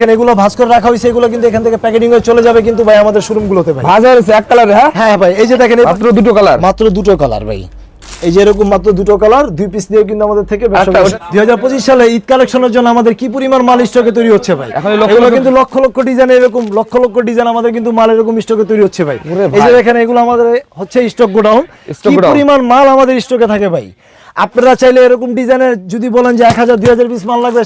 এগুলো ভাঁজ করে রাখা হয়েছে এগুলো কিন্তু এখান থেকে প্যাকেটিং হয়ে চলে যাবে কিন্তু ভাই আমাদের ভাই। ভাজা হয়েছে এক কালারে হ্যাঁ? হ্যাঁ ভাই এই যে দেখেন মাত্র দুটো কালার মাত্র দুটো কালার ভাই। এই যে এরকম মাত্র দুটো কালার দুই পিস দিয়ে কিন্তু আমাদের থেকে দুই হাজার পঁচিশ সালে ঈদ কালেকশনের জন্য আমাদের কি পরিমাণ মাল স্টকে তৈরি হচ্ছে ভাই? এগুলো কিন্তু লক্ষ লক্ষ ডিজাইন এরকম লক্ষ লক্ষ ডিজাইন আমাদের কিন্তু মাল এরকম স্টকে তৈরি হচ্ছে ভাই। এই যে। দেখেন এগুলো আমাদের হচ্ছে স্টক গোডাউন কি পরিমাণ মাল আমাদের স্টকে থাকে ভাই? আপনারা চাইলে এরকম ডিজাইনের যদি বলেন যে এক হাজার দুই হাজার পিস মাল লাগবে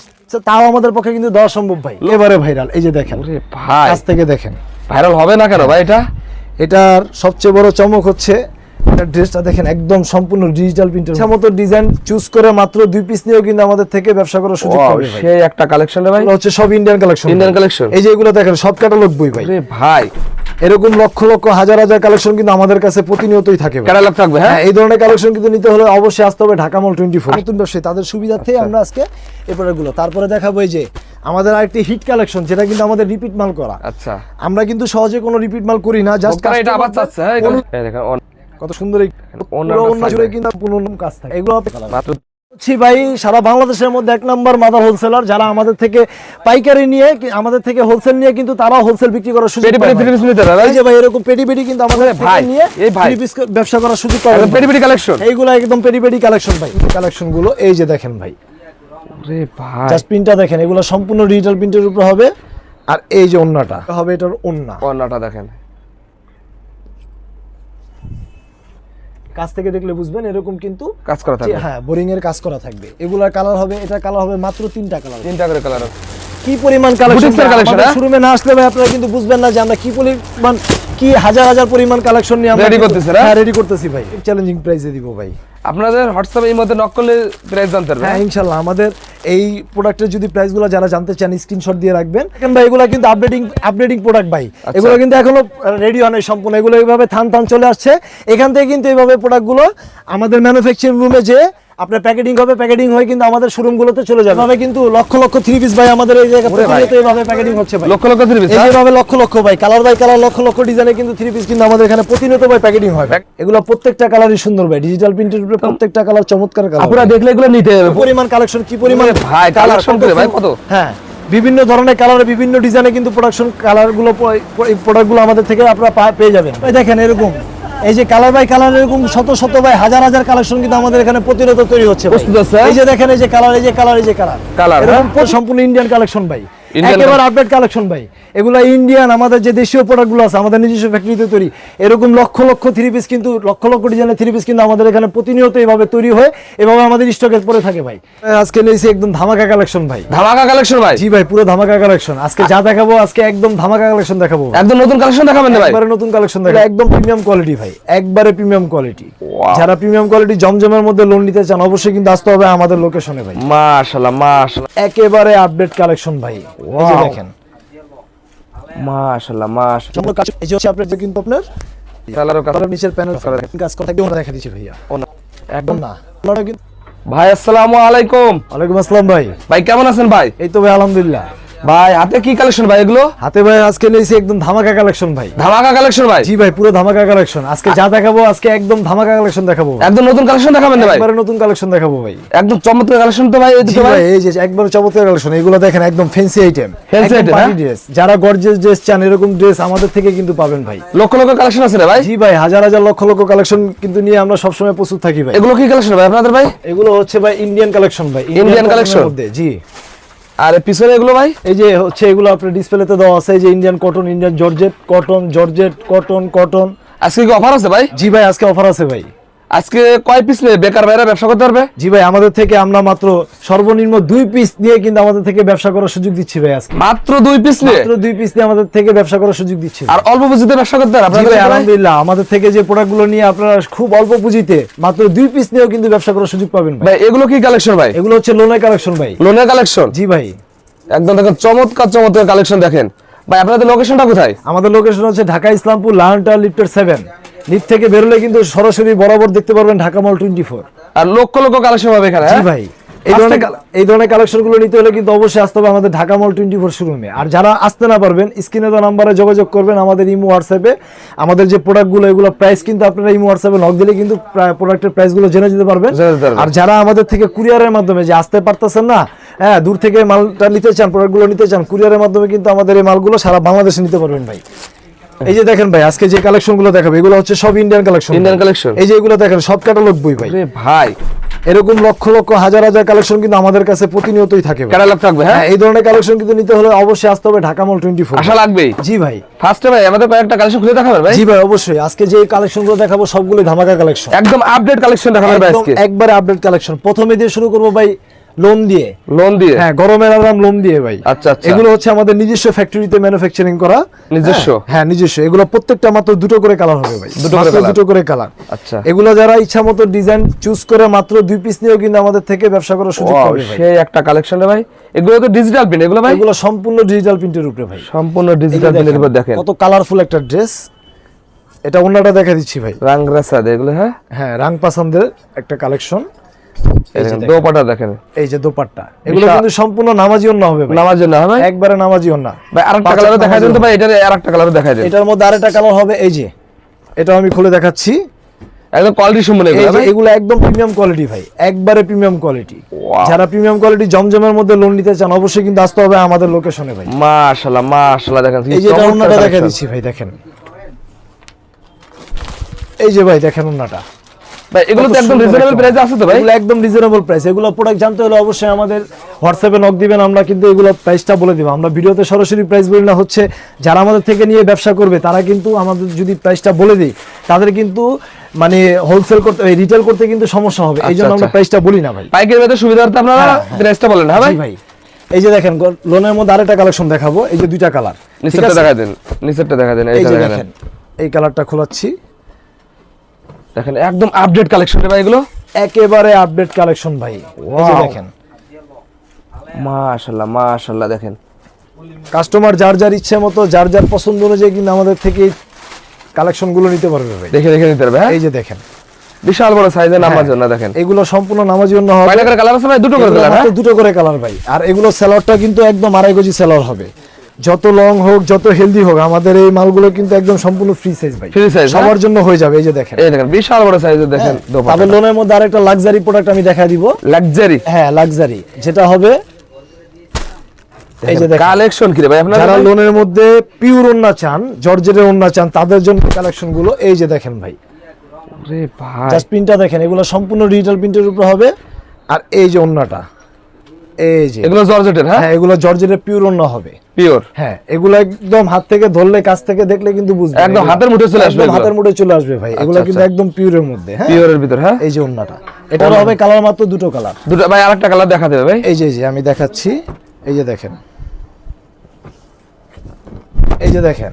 তাও আমাদের পক্ষে কিন্তু দেওয়া সম্ভব ভাই। এবারে ভাইরাল এই যে দেখেন ভাই। কাছ থেকে দেখেন। ভাইরাল হবে না কেন ভাই এটা? এটার সবচেয়ে বড় চমক হচ্ছে এটা ড্রেসটা দেখেন একদম সম্পূর্ণ ডিজিটাল প্রিন্টের ইচ্ছা মতো ডিজাইন চুজ করে মাত্র দুই পিস নিয়েও কিন্তু আমাদের থেকে ব্যবসা করার সুযোগ পাবে সেই একটা কালেকশন ভাই? হচ্ছে সব ইন্ডিয়ান কালেকশন Indian collection? এই যে এগুলো দেখেন সব ক্যাটালগ বই ভাই। ভাই। এরকম লক্ষ লক্ষ হাজার হাজার কালেকশন কিন্তু আমাদের কাছে প্রতিনিয়তই থাকে ক্যাটালগ থাকবে হ্যাঁ? হ্যাঁ এই ধরনের কালেকশন কিন্তু নিতে হলে অবশ্যই আসতে হবে ঢাকা মল টোয়েন্টি ফোর নতুন ব্যবসায়ী তাদের সুবিধার্থে আমরা আজকে এরপরে গুলো তারপরে দেখাবো এই যে আমাদের আরেকটি হিট কালেকশন যেটা কিন্তু আমাদের রিপিট মাল করা। আচ্ছা। আমরা কিন্তু সহজে কোনো রিপিট মাল করি না জাস্ট এটা আবার চাচ্ছে হ্যাঁ দেখেন কত সুন্দর অন্য কাজ থাকে। এগুলো মাত্র হচ্ছি ভাই সারা বাংলাদেশের মধ্যে এক নাম্বার মাদার হোলসেলার যারা আমাদের থেকে পাইকারি নিয়ে আমাদের থেকে হোলসেল নিয়ে কিন্তু তারাও হোলসেল বিক্রি করার সুযোগ এই যে ভাই এরকম পেটি পেটি কিন্তু আমাদের ভাই, নিয়ে এই ভাই। ব্যবসা করার সুযোগ একদম পেটি পেটি কালেকশন এইগুলো একদম পেটি পেটি কালেকশন ভাই। কালেকশনগুলো এই যে দেখেন ভাই। আরে ভাই। জাস্ট প্রিন্টটা দেখেন এগুলো সম্পূর্ণ ডিজিটাল প্রিন্টের উপর হবে। আর এই যে ওন্নাটা। হবে এটার ওন্না। অন্যটা দেখেন। কাছ থেকে দেখলে বুঝবেন এরকম কিন্তু কাজ করা থাকবে। হ্যাঁ বোরিং এর কাজ করা থাকবে। এগুলার কালার হবে এটা কালার হবে মাত্র তিনটা কালার তিনটা করে কালার কি পরিমাণ কালেকশন collection, হ্যাঁ? শোরুমে না আসলে ভাই আপনারা কিন্তু বুঝবেন না যে আমরা কি পরিমাণ কি হাজার হাজার পরিমাণ কালেকশন নিয়ে আমরা রেডি করতেছি হ্যাঁ? হ্যাঁ রেডি করতেছি ভাই। চ্যালেঞ্জিং প্রাইসে দিব ভাই। আপনাদের হোয়াটসঅ্যাপে এই মধ্যে নক করলে প্রাইস জানতে পারবেন হ্যাঁ ইনশাল্লাহ। আমাদের এই প্রোডাক্টের যদি প্রাইসগুলো যারা জানতে চান স্ক্রিনশট দিয়ে রাখবেন। এখন ভাই এগুলো কিন্তু আপডেটিং আপডেটিং প্রোডাক্ট ভাই। আচ্ছা। এগুলো কিন্তু এখনও রেডি হয় নাই সম্পূর্ণ। এগুলো এইভাবে থান থান চলে আসছে। এখান থেকে কিন্তু এইভাবে প্রোডাক্টগুলো আমাদের ম্যানুফ্যাকচারিং রুমে যে আপনার প্যাকেটিং হবে প্যাকেটিং হয়ে কিন্তু আমাদের শোরুমগুলোতে চলে যাবে। এভাবে কিন্তু লক্ষ লক্ষ থ্রি পিস ভাই আমাদের এই জায়গায় ওরে প্রতিনিয়ত এইভাবে প্যাকেটিং হচ্ছে ভাই। লক্ষ লক্ষ থ্রি পিস এই যেভাবে লক্ষ লক্ষ ভাই colour by colour lakh lakh ডিজাইনে কিন্তু থ্রি পিস কিন্তু আমাদের এখানে প্রতিনিয়ত ভাই প্যাকেটিং হয় এগুলো প্রত্যেকটা কালারই সুন্দর ভাই ডিজিটাল প্রিন্টের উপরে প্রত্যেকটা কালার চমৎকার কালার আপনারা দেখলে এগুলো নিতে হবে পরিমাণ কালেকশন কি পরিমাণ ভাই, collection করে ভাই কত? হ্যাঁ বিভিন্ন ধরনের কালারে বিভিন্ন ডিজাইনে কিন্তু প্রোডাকশন কালারগুলো এই প্রোডাক্টগুলো আমাদের থেকে আপনারা পেয়ে যাবেন। এই দেখেন এরকম। এই যে কালার বাই কালার এরকম শত শত বাই হাজার হাজার কালেকশন কিন্তু আমাদের এখানে প্রতিরোধ তৈরি হচ্ছে? এই যে দেখেন এই যে কালার এই যে কালার এই যে কালার হ্যাঁ? পুরো সম্পূর্ণ ইন্ডিয়ান কালেকশন ভাই একেবারে আপডেট কালেকশন ভাই। এগুলো ইন্ডিয়ান আমাদের যে দেশীয় প্রোডাক্টগুলো আছে আমাদের নিজস্ব ফ্যাক্টরিতে তৈরি। এরকম লক্ষ লক্ষ থ্রি পিস কিন্তু লক্ষ লক্ষ ডিজাইনের থ্রি পিস কিন্তু আমাদের এখানে প্রতিনিয়ত এইভাবে তৈরি হয় এভাবে আমাদের স্টকে পড়ে থাকে ভাই। আজকে নিয়েছি একদম ধামাকা কালেকশন ভাই। ধামাকা কালেকশন ভাই? জি ভাই পুরো ধামাকা কালেকশন আজকে যা দেখাবো আজকে একদম ধামাকা কালেকশন দেখাবো। একদম নতুন কালেকশন দেখাবেন ভাই? একবারে নতুন কালেকশন দেখাবো। একদম প্রিমিয়াম কোয়ালিটি ভাই একবারে প্রিমিয়াম কোয়ালিটি যারা প্রিমিয়াম কোয়ালিটি জমজমের মধ্যে লোন নিতে চান অবশ্যই কিন্তু আসতে হবে আমাদের লোকেশনে ভাই। মাশাআল্লাহ মাশাআল্লাহ। একেবারে আপডেট কালেকশন ভাই। এই যে দেখেন। মাশাআল্লাহ মাশাআল্লাহ। সম্পূর্ণ কাজ। এই যে হচ্ছে আপনার যে কিন্তু আপনার কাজ নিচের প্যানেল কাজ। করা থাকবে ওটা দেখা দিচ্ছে ভাইয়া। একদম না। ভাই আসসালামু আলাইকুম। ওয়ালাইকুম আসসালাম ভাই। ভাই কেমন আছেন ভাই? এই তো ভাই আলহামদুলিল্লাহ। ভাই হাতে কি কালেকশন ভাই এগুলো? হাতে ভাই আজকে নিয়েছি একদম ধামাকা কালেকশন ভাই। ধামাকা কালেকশন ভাই? জি ভাই পুরো ধামাকা কালেকশন আজকে যা দেখাবো আজকে একদম ধামাকা কালেকশন দেখাবো একদম নতুন কালেকশন দেখাবেন ভাই? একবারে নতুন কালেকশন দেখাবো ভাই। একদম চমৎকার কালেকশন তো ভাই এই ভাই? এই যে একবার চমৎকার কালেকশন এগুলো দেখেন একদম ফ্যান্সি আইটেম item, হ্যাঁ? ড্রেস যারা গর্জিয়াস ড্রেস চান এরকম ড্রেস আমাদের থেকে কিন্তু পাবেন ভাই। লক্ষ লক্ষ কালেকশন আছে রে ভাই? জি ভাই হাজার হাজার লক্ষ লক্ষ কালেকশন কিন্তু নিয়ে আমরা সবসময় প্রস্তুত থাকি ভাই। এগুলো কি কালেকশন ভাই আপনাদের ভাই? এগুলো হচ্ছে ভাই ইন্ডিয়ান কালেকশন ভাই। ইন্ডিয়ান কালেকশন জি। আর পিছনে এগুলো ভাই? এই যে হচ্ছে এগুলো আপনার ডিসপ্লেতে দেওয়া আছে এই যে Indian cotton Indian georgette cotton georgette cotton cotton আজকে কি অফার আছে ভাই? জি ভাই আজকে অফার আছে ভাই। আজকে কয় পিস নেবে বেকার ভাইরা ব্যবসা করতে পারবে? জি ভাই আমাদের থেকে আমরা মাত্র সর্বনিম্ন দুই পিস নিয়ে কিন্তু আমাদের থেকে ব্যবসা করার সুযোগ দিচ্ছি ভাই আজকে। মাত্র দুই পিস নিয়ে? মাত্র দুই পিস নিয়ে আমাদের থেকে ব্যবসা করার সুযোগ দিচ্ছি আর অল্প পুঁজিতে ব্যবসা করতে ভাই? আলহামদুলিল্লাহ আমাদের থেকে যে প্রোডাক্টগুলো নিয়ে আপনারা খুব অল্প পুঁজিতে মাত্র দুই পিস নিয়েও কিন্তু ব্যবসা করার সুযোগ পাবেন ভাই। এগুলো কি কালেকশন ভাই? এগুলো হচ্ছে লোনের কালেকশন ভাই। লোনের কালেকশন জি ভাই। একদম দেখেন চমৎকার চমৎকার কালেকশন দেখেন। ভাই আপনাদের লোকেশনটা কোথায়? আমাদের লোকেশন হচ্ছে ঢাকা ইসলামপুর লায়নটার লিফটের সেভেন লিফট থেকে বেরোলে কিন্তু সরাসরি বরাবর দেখতে পারবেন ঢাকা মল টোয়েন্টি ফোর আর লক্ষ লক্ষ কালেকশন হবে এখানে হ্যাঁ? ভাই এই ধরনের এই ধরনের কালেকশনগুলো নিতে হলে কিন্তু অবশ্যই আসতে হবে আমাদের ঢাকা মল টোয়েন্টি ফোর শোরুমে আর যারা আসতে না পারবেন স্ক্রিনে দেওয়া নাম্বারে যোগাযোগ করবেন আমাদের ইমো হোয়াটসঅ্যাপে আমাদের যে প্রোডাক্টগুলো এগুলো প্রাইস কিন্তু আপনারা ইমো হোয়াটসঅ্যাপে নক দিলে কিন্তু প্রোডাক্টের প্রাইসগুলো যেতে পারবেন। জেনে যেতে পারবেন। আর যারা আমাদের থেকে কুরিয়ারের মাধ্যমে যে আসতে পারতেছেন না হ্যাঁ দূর থেকে মালটা নিতে চান প্রোডাক্টগুলো নিতে চান কুরিয়ারের মাধ্যমে কিন্তু আমাদের এই মালগুলো সারা বাংলাদেশে নিতে পারবেন ভাই। এই যে দেখেন ভাই আজকে যে কালেকশনগুলো দেখাবে এগুলো হচ্ছে সব ইন্ডিয়ান কালেকশন Indian collection? এই যে এগুলো দেখেন সব ক্যাটালগ বই ভাই। ভাই। এরকম লক্ষ লক্ষ হাজার হাজার কালেকশন কিন্তু আমাদের কাছে প্রতিনিয়তই থাকে ক্যাটালগ থাকবে হ্যাঁ? হ্যাঁ এই ধরনের কালেকশন কিন্তু নিতে হলে অবশ্যই আসতে হবে ঢাকা মল টোয়েন্টি ফোর আশা লাগবেই। জি ভাই। ফার্স্টে ভাই আমাদের কয়েকটা কালেকশন খুলে দেখাবেন ভাই? জি ভাই অবশ্যই। আজকে যে কালেকশনগুলো দেখাবো সবগুলো ধামাকা কালেকশন একদম আপডেট কালেকশন দেখাবেন ভাই আজকে। একবারে আপডেট কালেকশন প্রথমে দিয়ে শুরু করব ভাই লোন দিয়ে। লোন দিয়ে? হ্যাঁ গরমের আরাম লোন দিয়ে ভাই। আচ্ছা, আচ্ছা। এগুলো হচ্ছে আমাদের নিজস্ব ফ্যাক্টরিতে ম্যানুফ্যাকচারিং করা। নিজস্ব? হ্যাঁ, হ্যাঁ নিজস্ব। এগুলো প্রত্যেকটা মাত্র দুটো করে কালার হবে ভাই। দুটো করে colour? দুটো করে কালার আচ্ছা। এগুলো যারা ইচ্ছা মতো ডিজাইন চুজ করে মাত্র দুই পিস নিয়েও কিন্তু আমাদের থেকে ব্যবসা করার সুযোগ পাবে ভাই। সেই একটা কালেকশন রে ভাই। এগুলো তো ডিজিটাল প্রিন্ট এগুলো ভাই? এগুলো সম্পূর্ণ ডিজিটাল প্রিন্টের উপরে ভাই। সম্পূর্ণ ডিজিটাল প্রিন্টের উপর দেখেন। কত কালারফুল একটা ড্রেস এটা অন্যটা দেখা দিচ্ছি ভাই। রাংরাসা এগুলো হ্যাঁ? হ্যাঁ রাং পাসানদের একটা কালেকশন এই দেখেন এই যে দোপাট্টা এগুলো কিন্তু সম্পূর্ণ নামাজি অন্য হবে ভাই। নামার জন্য একবারে নামাজি অন্য। ভাই আরেকটা পাঁচ কালারও দেন তো ভাই এটার আরেকটা কালারও দেখাই দেন। এটার মধ্যে আরেকটা কালার হবে এই যে। এটা আমি খুলে দেখাচ্ছি। একদম কোয়ালিটি সম্পূর্ণ এগুলো এগুলো একদম প্রিমিয়াম কোয়ালিটি ভাই একবারে প্রিমিয়াম কোয়ালিটি যারা প্রিমিয়াম কোয়ালিটি জমজমের মধ্যে লোন নিতে চান অবশ্যই কিন্তু আসতে হবে আমাদের লোকেশনে ভাই। মাশাআল্লাহ মাশাআল্লাহ দেখেন এই যে দেখা দিচ্ছি ভাই দেখেন। এই যে ভাই দেখেন অন্যটা। ভাই এগুলো তো একদম রিজনেবল প্রাইসে আছে তো ভাই? এগুলো একদম রিজনেবল প্রাইস এগুলো প্রোডাক্ট জানতে হলে অবশ্যই আমাদের হোয়াটসঅ্যাপে নক দিবেন আমরা কিন্তু এগুলো প্রাইসটা বলে দিব। আমরা ভিডিওতে সরাসরি প্রাইস বলি না হচ্ছে যারা আমাদের থেকে নিয়ে ব্যবসা করবে তারা কিন্তু আমাদের যদি প্রাইসটা বলে দিই তাদের কিন্তু মানে হোলসেল করতে রিটেল করতে কিন্তু সমস্যা হবে। এই জন্য আচ্ছা, আমরা আচ্ছা। প্রাইসটা বলি না ভাই। পাইকারি বাজার সুবিধার্থে আপনারা হ্যাঁ, হ্যাঁ। প্রাইসটা বলেন হ্যাঁ ভাই? ভাই। এই যে দেখেন লোনের মধ্যে আরেকটা কালেকশন দেখাবো এই যে দুইটা কালার নিচেরটা দেখা দেন নিচেরটা দেখা দেন এই যে দেখেন দেন। এই কালারটা খোলাচ্ছি। দেখেন একদম আপডেট কালেকশন ভাই এগুলো। একেবারে আপডেট কালেকশন ভাই. দেখেন। মাশাআল্লাহ মাশাআল্লাহ দেখেন। কাস্টমার যার যার ইচ্ছে মতো যার যার পছন্দ অনুযায়ী কিন্তু আমাদের থেকে কালেকশনগুলো নিতে পারবে ভাই। দেখে দেখে নিতে পারবে হ্যাঁ? এই যে দেখেন। বিশাল বড় সাইজের নামাজ হ্যাঁ। জন্য দেখেন। এগুলো সম্পূর্ণ নামাজ জন্য হবে। কালার আছে ভাই? দুটো করে কালার হ্যাঁ? দুটো করে কালার ভাই। আর এগুলো স্যালাডটা কিন্তু একদম আড়াই কেজি স্যালাড হবে। যত লং হোক যত হেলদি হোক আমাদের এই মালগুলো কিন্তু একদম সম্পূর্ণ ফ্রি সাইজ ভাই। ফ্রি সাইজ সবার জন্য হয়ে যাবে এই যে দেখেন। এই দেখেন বিশাল বড় সাইজের দেখেন হ্যাঁ, তবে লোনের মধ্যে আরেকটা লাক্সারি প্রোডাক্ট আমি দেখাই দিব। লাক্সারি হ্যাঁ লাক্সারি যেটা হবে এই যে দেখেন কালেকশন কি ভাই আপনারা যারা লোনের মধ্যে পিওর ওন্না চান জর্জেটের ওন্না চান তাদের জন্য কালেকশনগুলো এই যে দেখেন ভাই। রে ভাই। জাস্ট প্রিন্টটা দেখেন এগুলো সম্পূর্ণ ডিজিটাল প্রিন্টের উপর হবে। আর এই যে ওন্নাটা এই যে। এগুলো জর্জেটের হ্যাঁ? হ্যাঁ এগুলো জর্জেটের পিওর ওন্না হবে। পিওর হ্যাঁ এগুলো একদম হাত থেকে ধরলে কাছ থেকে দেখলে কিন্তু বুঝবে একদম হাতের মুঠোয় চলে আসবে হাতের মুঠে চলে আসবে ভাই। এগুলো আচ্ছা, কিন্তু আচ্ছা। একদম পিওরের মধ্যে হ্যাঁ? পিওরের ভিতর হ্যাঁ? এই যে ওন্নাটা হবে কালার মাত্র দুটো কালার দুটো ভাই আরেকটা কালার দেখা দেবে ভাই। এই যে এই যে আমি দেখাচ্ছি। এই যে দেখেন। এই যে দেখেন।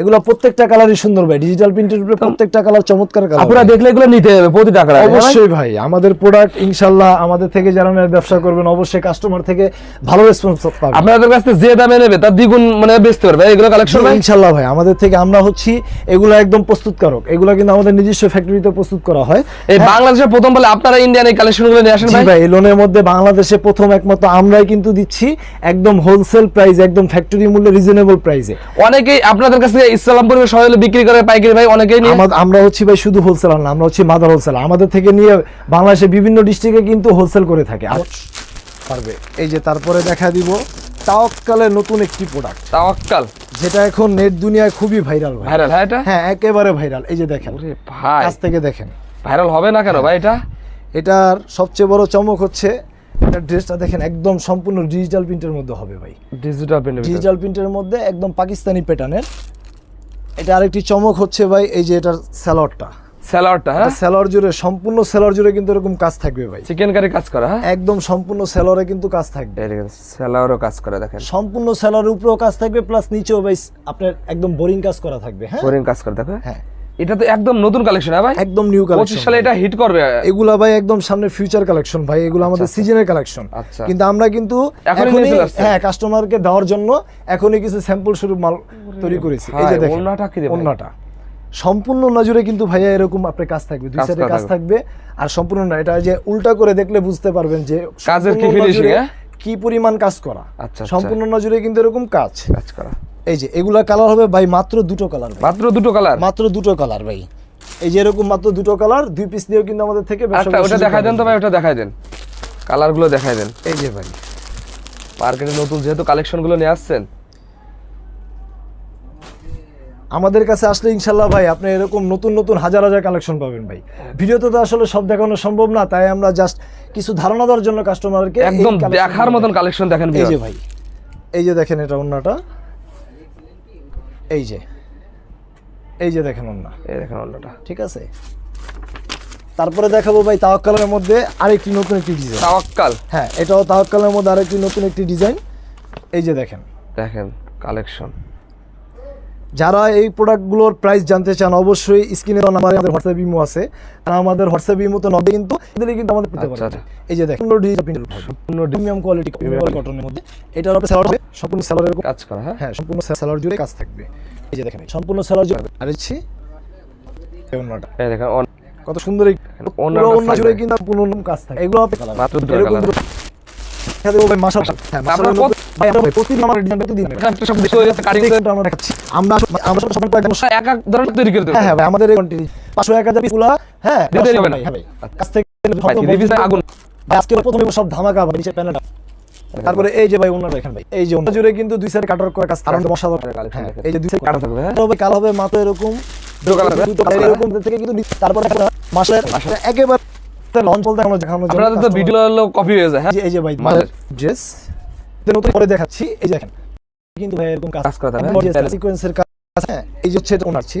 এগুলো প্রত্যেকটা কালারই সুন্দর ভাই। ডিজিটাল প্রিন্টের উপরে প্রত্যেকটা কালার চমৎকার কালার আপনারা দেখলে এগুলো নিতে হবে প্রতি টাকা অবশ্যই ভাই। আমাদের প্রোডাক্ট ইনশাল্লাহ আমাদের থেকে যারা ব্যবসা করবেন অবশ্যই কাস্টমার থেকে ভালো রেসপন্স পাবেন। আপনাদের কাছ যে দামে নেবে তার দ্বিগুণ মানে বেচতে পারবে। এগুলো কালেকশন ভাই? ইনশাল্লাহ ভাই আমাদের থেকে আমরা হচ্ছি এগুলো একদম প্রস্তুতকারক। এগুলো কিন্তু আমাদের নিজস্ব ফ্যাক্টরিতে প্রস্তুত করা হয়। এই বাংলাদেশের প্রথম বলে আপনারা ইন্ডিয়ান এই কালেকশনগুলো নিয়ে আসেন ভাই? ভাই এই লোনের মধ্যে বাংলাদেশে প্রথম একমাত্র আমরাই কিন্তু দিচ্ছি একদম হোলসেল প্রাইস একদম ফ্যাক্টরি মূল্যে রিজনেবল প্রাইসে অনেকেই আপনাদের কাছ থেকে ইসলামপুরের সবাই বিক্রি করে পাইকারি ভাই অনেকেই আমরা হচ্ছি ভাই শুধু হোলসেলার না আমরা হচ্ছি মাদার হোলসেলার আমাদের থেকে নিয়ে বাংলাদেশের বিভিন্ন ডিস্ট্রিক্টে কিন্তু হোলসেল করে থাকে। পারবে। এই যে তারপরে দেখা দিব তাওয়াক্কালের নতুন একটি প্রোডাক্ট তাওয়াক্কাল? যেটা এখন নেট দুনিয়ায় খুবই ভাইরাল ভাই। ভাইরাল হ্যাঁ এটা? হ্যাঁ একেবারে ভাইরাল এই যে দেখেন ভাই। কাছ থেকে দেখেন। ভাইরাল হবে না কেন ভাই এটা? এটার সবচেয়ে বড় চমক হচ্ছে এটা ড্রেসটা দেখেন একদম সম্পূর্ণ ডিজিটাল প্রিন্টের মধ্যে হবে ভাই। ডিজিটাল প্রিন্ট ডিজিটাল প্রিন্টের মধ্যে একদম পাকিস্তানি প্যাটার্নের এটা আরেকটি চমক হচ্ছে ভাই এই যে এটার স্যালাডটা। স্যালাডটা হ্যাঁ? স্যালাড জুড়ে সম্পূর্ণ স্যালাড জুড়ে কিন্তু এরকম কাজ থাকবে ভাই। চিকেন কারি কাজ করা হ্যাঁ? একদম সম্পূর্ণ স্যালারে কিন্তু কাজ থাকবে। স্যালাডও কাজ করে দেখেন। সম্পূর্ণ স্যালারের উপরেও কাজ থাকবে প্লাস নিচেও ভাই আপনার একদম বোরিং কাজ করা থাকবে হ্যাঁ? বোরিং কাজ করা থাকবে হ্যাঁ। এটা তো একদম নতুন কালেকশন হ্যাঁ ভাই? একদম নিউ কালেকশন সালে এটা হিট করবে। এগুলা ভাই একদম সামনে ফিউচার কালেকশন ভাই। এগুলো আমাদের সিজনের কালেকশন আচ্ছা। কিন্তু আমরা কিন্তু এখনই? হ্যাঁ কাস্টমারকে দেওয়ার জন্য এখনই কিছু স্যাম্পল শুরু মাল তৈরি করেছি। এই যে দেখেন ওড়নাটা কি ভাই? সম্পূর্ণ নজরে কিন্তু ভাইয়া এরকম আপনার কাজ থাকবে। দুই কাজ সাইডে কাজ থাকবে। আর সম্পূর্ণ না এটা যে উল্টা করে দেখলে বুঝতে পারবেন যে কাজের কি নজরে হ্যাঁ? কি পরিমাণ কাজ করা। আচ্ছা, আচ্ছা। সম্পূর্ণ নজরে কিন্তু এরকম কাজ। কাজ করা। এই যে এগুলা কালার হবে ভাই মাত্র দুটো কালার মাত্র দুটো কালার মাত্র দুটো কালার ভাই। এই যে এরকম মাত্র দুটো কালার দুই পিস দিয়েও কিন্তু আমাদের থেকে একটা ওটা দেখাই দেন তো ভাই ওটা দেখাই দেন। কালারগুলো দেখাই দেন। এই যে ভাই। মার্কেটে নতুন যেহেতু কালেকশনগুলো নিয়ে আসছেন। আমাদের কাছে আসলে ইনশাল্লাহ ভাই আপনি এরকম নতুন নতুন হাজার হাজার কালেকশন পাবেন ভাই। ভিডিওতে তো আসলে সব দেখানো সম্ভব না তাই আমরা জাস্ট কিছু ধারণা দেওয়ার জন্য কাস্টমারকে একদম দেখার মতন কালেকশন দেখেন এই যে ভাই। এই যে দেখেন এটা অন্যটা এই যে। এই যে দেখেন অন্য এই দেখেন অন্যটা। ঠিক আছে? তারপরে দেখাবো ভাই তাওয়াক্কালের মধ্যে আরেকটি নতুন একটি ডিজাইন তাওয়াক্কাল? হ্যাঁ এটাও তাওয়াক্কালের মধ্যে আরেকটি নতুন একটি ডিজাইন এই যে দেখেন। দেখেন কালেকশন যারা এই প্রোডাক্টগুলোর প্রাইস জানতে চান অবশ্যই স্ক্রিনে নাম্বার আমাদের হোয়াটসঅ্যাপ ইমো আছে। তারা আমাদের হোয়াটসঅ্যাপ ইমোতে নবে কিন্তু এদের কিন্তু আমাদের পেতে আচ্ছা, পারে আচ্ছা। এই যে দেখেন ডিজিটাল প্রিন্টের সম্পূর্ণ প্রিমিয়াম কোয়ালিটি কটনের মধ্যে। এটার উপরে স্যালাড হবে সম্পূর্ণ স্যালাডের কাজ করা হ্যাঁ? হ্যাঁ সম্পূর্ণ স্যালাড জুড়ে কাজ থাকবে। এই যে দেখেন সম্পূর্ণ স্যালাড জুড়ে আর হচ্ছে দেখেন কত সুন্দর ওন্না জুড়ে। কিন্তু পূর্ণ কাজ থাকে। এগুলো মাত্র দেবো হ্যাঁ আপনার ভাই আমরা প্রতিদিন আমার ডিজাইন প্রতিদিন সব বিষয় হচ্ছে কাটিং ডিজাইনটা আমরা দেখাচ্ছি। আমরা আমরা সব সময় কয়েকটা এক এক ধরনের তৈরি করে দেবো। হ্যাঁ ভাই আমাদের এই কোয়ান্টিটি পাঁচশো এক হাজার পিসগুলা হ্যাঁ দিতে হবে না। ভাই কাছ থেকে ভাই আগুন। ভাই আজকে প্রথমে সব ধামাকা ভাই নিচে প্যানেলটা তারপরে এই যে ভাই ওনার দেখেন ভাই এই যে ওনার জুড়ে কিন্তু দুই সাইড কাটার করে কাজ মশা হ্যাঁ এই যে দুই সাইড কাটা থাকবে হ্যাঁ কালো হবে মাত্র এরকম এরকম থেকে কিন্তু তারপরে মাসের একেবারে লঞ্চ বলতে আপনাদের তো ভিডিও হলো কপি হয়ে যায় হ্যাঁ? এই যে- ভাই। ড্রেস নতুন করে দেখাচ্ছি। এই দেখেন। কিন্তু ভাই এরকম কাজ করা থাকবে সিকোয়েন্সের কাজ হ্যাঁ এই যে হচ্ছে এটা ওনারছি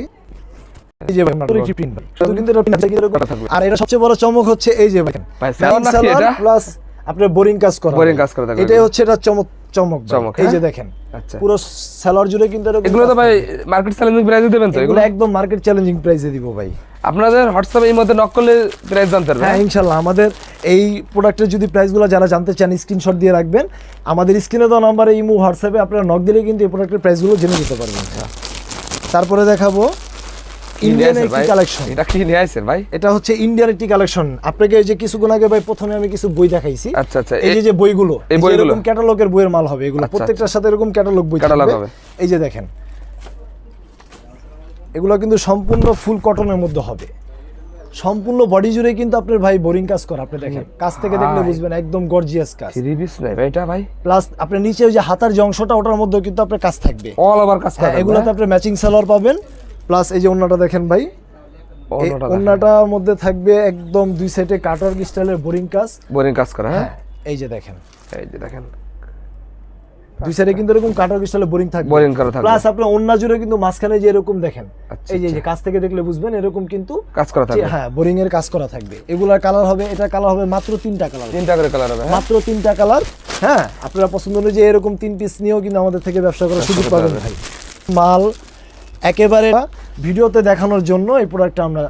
এই যে ভাই একটি print ভাই? কিন্তু এটা print আছে, কিন্তু এরকম- করা থাকবে। আর এটা সবচেয়ে বড় চমক হচ্ছে এই যে দেখেন ভাই, salon নাকি এটা? প্লাস আপনার বোরিং কাজ করা Boring কাজ করা এটাই হচ্ছে এটা চমক চমক চমক, এই যে হ্যাঁ? দেখেন। আচ্ছা। পুরো সেলার জুড়ে কিন্তু এগুলো তো ভাই মার্কেট চ্যালেঞ্জিং প্রাইসে দেবেন তো এগুলো? একদম মার্কেট চ্যালেঞ্জিং প্রাইসে দিব ভাই। আপনাদের হোয়াটসঅ্যাপে এই মধ্যে নক করলে প্রাইস জানতে পারবেন হ্যাঁ ইনশাল্লাহ। আমাদের এই প্রোডাক্টের যদি প্রাইসগুলো যারা জানতে চান স্ক্রিনশট দিয়ে রাখবেন। আমাদের স্ক্রিনে দেওয়া নাম্বারে ইমো হোয়াটসঅ্যাপে আপনারা নক দিলে কিন্তু এই প্রোডাক্টের প্রাইসগুলো জেনে যেতে পারবেন। তারপরে দেখাবো ইন্ডিয়ান একটি কালেকশন এটা কি নিয়ে আসেন ভাই? এটা হচ্ছে ইন্ডিয়ান একটি কালেকশন আপনাকে এই যে কিছুক্ষণ আগে ভাই প্রথমে আমি কিছু বই দেখাইছি। আচ্ছা, আচ্ছা, এই যে যে বইগুলো বইগুলো? এরকম ক্যাটালগের বইয়ের মাল হবে। এগুলো আচ্ছা, প্রত্যেকটার সাথে এরকম ক্যাটালগ বই হবে। এই যে দেখেন এগুলো কিন্তু সম্পূর্ণ ফুল কটনের মধ্যে হবে। সম্পূর্ণ বডি জুড়ে কিন্তু আপনার ভাই বোরিং কাজ করা আপনি দেখেন। কাজ থেকে দেখলে বুঝবেন একদম গর্জিয়াস কাজ। থ্রি পিস নাই ভাই এটা ভাই? প্লাস আপনার নিচে ওই যে হাতার যে অংশটা ওটার মধ্যে কিন্তু আপনার কাজ থাকবে। অল ওভার কাজ হ্যাঁ এগুলোতে আপনি ম্যাচিং সালোয়ার পাবেন। প্লাস এই যে অন্যটা দেখেন ভাই। অন্যটার মধ্যে থাকবে একদম দুই সাইডে কাটার স্টাইলের বোরিং কাজ। বোরিং কাজ করা হ্যাঁ? হ্যাঁ এই যে দেখেন। এই যে দেখেন। দুই সাইডে কিন্তু এরকম কাটার স্টাইলে বোরিং থাকবে। বোরিং করা থাকবে। প্লাস আপনি অন্য জুড়ে কিন্তু মাঝখানে যে এরকম দেখেন আচ্ছা, এই যে কাছ থেকে দেখলে বুঝবেন এরকম কিন্তু কাজ করা থাকবে। হ্যাঁ বোরিং এর কাজ করা থাকবে। এগুলার কালার হবে এটা কালার হবে মাত্র তিনটা কালার তিনটা করে কালার হবে হ্যাঁ। মাত্র তিনটা কালার হ্যাঁ। আপনারা পছন্দ অনুযায়ী এরকম তিন পিস নিয়েও কিন্তু আমাদের থেকে ব্যবসা করার সুযোগ পাবেন। ভাই। মাল একেবারে ভিডিওতে দেখানোর জন্য এই প্রোডাক্টটা আমরা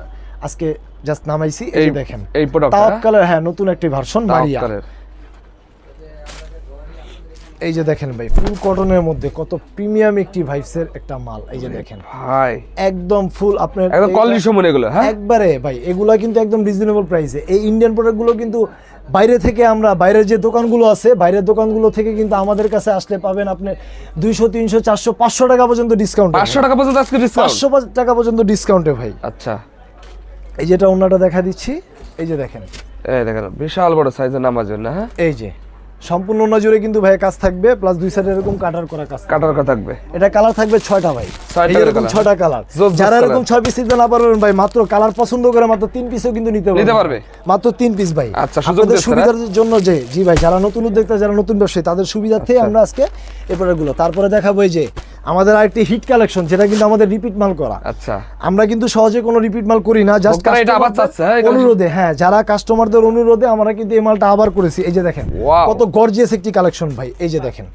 আজকে জাস্ট নামাইছি। এই দেখেন। এই প্রোডাক্ট তাওয়াক্কালের হ্যাঁ নতুন একটি ভার্সন মারিয়া এই যে দেখেন ভাই ফুল কটনের মধ্যে কত প্রিমিয়াম একটি ভাইবসের একটা মাল এই যে দেখেন। ভাই। একদম ফুল আপনার একদম কোয়ালিটি সমন এগুলো হ্যাঁ? একবারে ভাই এগুলা কিন্তু একদম রিজনেবল প্রাইসে এই ইন্ডিয়ান প্রোডাক্টগুলো কিন্তু বাইরে থেকে আমরা বাইরের যে দোকানগুলো আছে বাইরের দোকানগুলো থেকে কিন্তু আমাদের কাছে আসলে পাবেন আপনি দুইশো তিনশো চারশো পাঁচশো টাকা পর্যন্ত ডিসকাউন্ট পাঁচশো টাকা পর্যন্ত আজকে ডিসকাউন্ট পাঁচশো টাকা পর্যন্ত ডিসকাউন্টে ভাই। আচ্ছা। এই যেটা ওনাটা দেখা দিচ্ছি এই যে দেখেন। এই দেখেন বিশাল বড় সাইজের নামার জন্য হ্যাঁ? এই যে। সম্পূর্ণ নজরে কিন্তু ভাই কাজ থাকবে প্লাস দুই সাইডে এরকম কাটার করা কাজ কাটার করা থাকবে। এটা কালার থাকবে ছয়টা ভাই। ছয়টা এরকম colour। কালার জোস জোস যারা এরকম ছয় পিস নিতে না পারবেন ভাই মাত্র কালার পছন্দ করে মাত্র তিন পিসও কিন্তু নিতে পারবে। নিতে পারবে? মাত্র তিন পিস ভাই। আচ্ছা, সুযোগ আপনাদের সুবিধার জন্য যে জি ভাই যারা নতুন উদ্যোক্তা যারা নতুন ব্যবসায়ী তাদের সুবিধার্থে আচ্ছা। আমরা আজকে এই প্রোডাক্টগুলো তারপরে দেখাবো এই যে আমাদের আরেকটি হিট কালেকশন যেটা কিন্তু আমাদের রিপিট মাল করা। আচ্ছা। আমরা কিন্তু সহজে কোনো রিপিট মাল করি না জাস্ট এটা আবার হ্যাঁ, অনুরোধে হ্যাঁ যারা কাস্টমারদের অনুরোধে আমরা কিন্তু এই মালটা আবার করেছি। এই যে দেখেন কত গর্জিয়াস একটি কালেকশন ভাই এই যে দেখেন।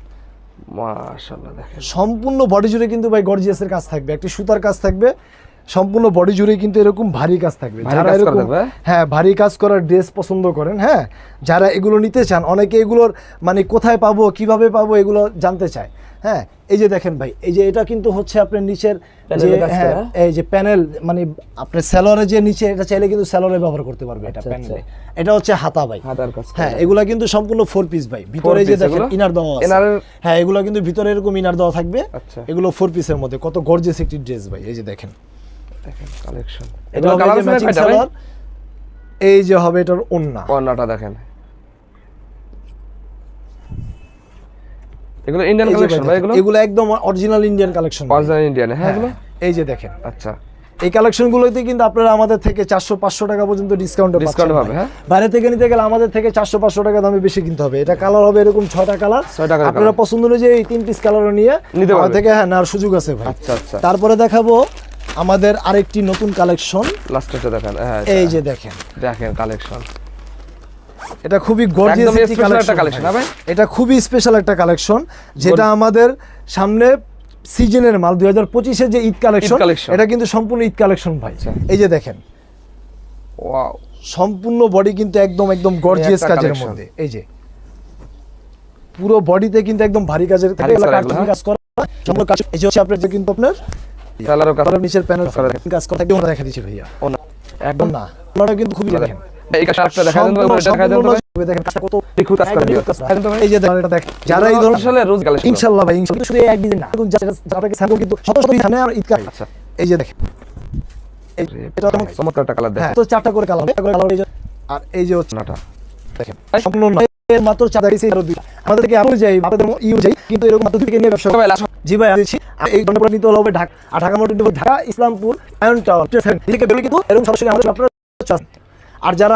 মাশাআল্লাহ দেখেন। সম্পূর্ণ বডি জুড়ে কিন্তু ভাই গর্জিয়াসের কাজ থাকবে একটি সুতার কাজ থাকবে। সম্পূর্ণ বডি জুড়ে কিন্তু এরকম ভারী কাজ থাকবে। যারা এরকম হ্যাঁ? হ্যাঁ ভারী কাজ করার ড্রেস পছন্দ করেন হ্যাঁ? যারা এগুলো নিতে চান অনেকে এগুলোর মানে কোথায় পাবো কীভাবে পাবো এগুলো জানতে চায় হ্যাঁ? এই যে দেখেন ভাই এই যে এটা কিন্তু হচ্ছে আপনার নিচের যে হ্যাঁ এই যে প্যানেল মানে আপনার স্যালোরে যে নিচে এটা চাইলে কিন্তু স্যালোরে ব্যবহার করতে পারবে এটা আচ্ছা, প্যানেলে এটা হচ্ছে হাতা ভাই। হাতার কাজ হ্যাঁ এগুলা কিন্তু সম্পূর্ণ ফোর পিস ভাই। ভিতরে যে দেখেন ইনার দেওয়া আছে। হ্যাঁ এগুলো কিন্তু ভিতরে এরকম ইনার দেওয়া থাকবে। আচ্ছা। এগুলো ফোর পিসের মধ্যে। কত গর্জিয়াস একটি ড্রেস ভাই এই যে দেখেন। দেখেন কালেকশন এটা কালার আছে। এই যে হবে এটার ওন্না কর্নাটা দেখেন। এগুলো ইন্ডিয়ান কালেকশন ভাই এগুলো? এগুলো একদম original Indian collection original Indian হ্যাঁ এগুলো? এই যে দেখেন। আচ্ছা। এই কালেকশনগুলোতে কিন্তু আপনারা আমাদের থেকে চারশো পাঁচশো টাকা পর্যন্ত ডিসকাউন্ট Discount পাবে, হ্যাঁ? বাইরে থেকে নিতে গেলে আমাদের থেকে চারশো পাঁচশো টাকা দামে বেশি কিনতে হবে। এটা কালার হবে এরকম ছয়টা কালার ছয়টা। আপনারা পছন্দ অনুযায়ী এই তিন পিস কালার নিয়ে নিতে থেকে হ্যাঁ নেওয়ার সুযোগ আছে ভাই। আচ্ছা আচ্ছা। তারপরে দেখাবো আমাদের আরেকটি নতুন কালেকশন। লাস্টটা দেখেন হ্যাঁ এই যে দেখেন। দেখেন কালেকশন। এটা খুবই গর্জিয়াস একটি কালেকশন হ্যাঁ? এটা খুবই স্পেশাল একটা কালেকশন যেটা আমাদের সামনে সিজনের মাল দুই হাজার পঁচিশে যে ঈদ কালেকশন এটা কিন্তু সম্পূর্ণ ঈদ কালেকশন ভাই। আচ্ছা। এই যে দেখেন। ওয়াও সম্পূর্ণ বডি কিন্তু একদম একদম গর্জিয়াস কাজের মধ্যে। এই যে। পুরো বডিতে কিন্তু একদম ভারী কাজের কাজ করা সম্পূর্ণ কাজ এই যে হচ্ছে আপনার যে কিন্তু আপনার সালারও কাজ আপনার নিচের প্যানেল করা কাজ করা থাকবে দেখা দিচ্ছি ভাইয়া? একদম না। ওনাটা কিন্তু খুবই দেখেন। এই কাজটা দেখা দেন দেখা দেন তো ভাই। সম্পূর্ণ দেখেন কত নিখুঁত কাজ করা দিও। নিখুঁত কাজ করা। দেখেন তো ভাই। এই যে এটা দেখেন। যারা এই ধরনের আসলে রোজ কালেকশন ইনশাআল্লাহ ভাই ইনশাআল্লাহ। শুধু এক ডিজাইন না এখন যা- যা- যা আপনাকে স্যাম্পল কিন্তু শত শত ডিজাইনে আর ঈদ কাজ আচ্ছা। এই যে দেখেন। এটা চমৎকার একটা কালার হ্যাঁ দেখেন। তো চারটা করে কালার একটা করে কালার এই যে আর এই যে হচ্ছে নাটা। দেখেন সম্পূর্ণ মাত্র চারটা দিয়েছে আরও দুইটা আমাদের থেকে আমি যাই আমাদের ইউ যাই কিন্তু এরকম মাত্র থেকে নিয়ে ব্যবসা জি ভাই এই ঘণ্টা নিতে হবে ঢাকা। আর ঢাকা মোটর ঢাকা ইসলামপুর আয়ন বেরোলে কিন্তু এরকম সরাসরি আমাদের আপনারা আর যারা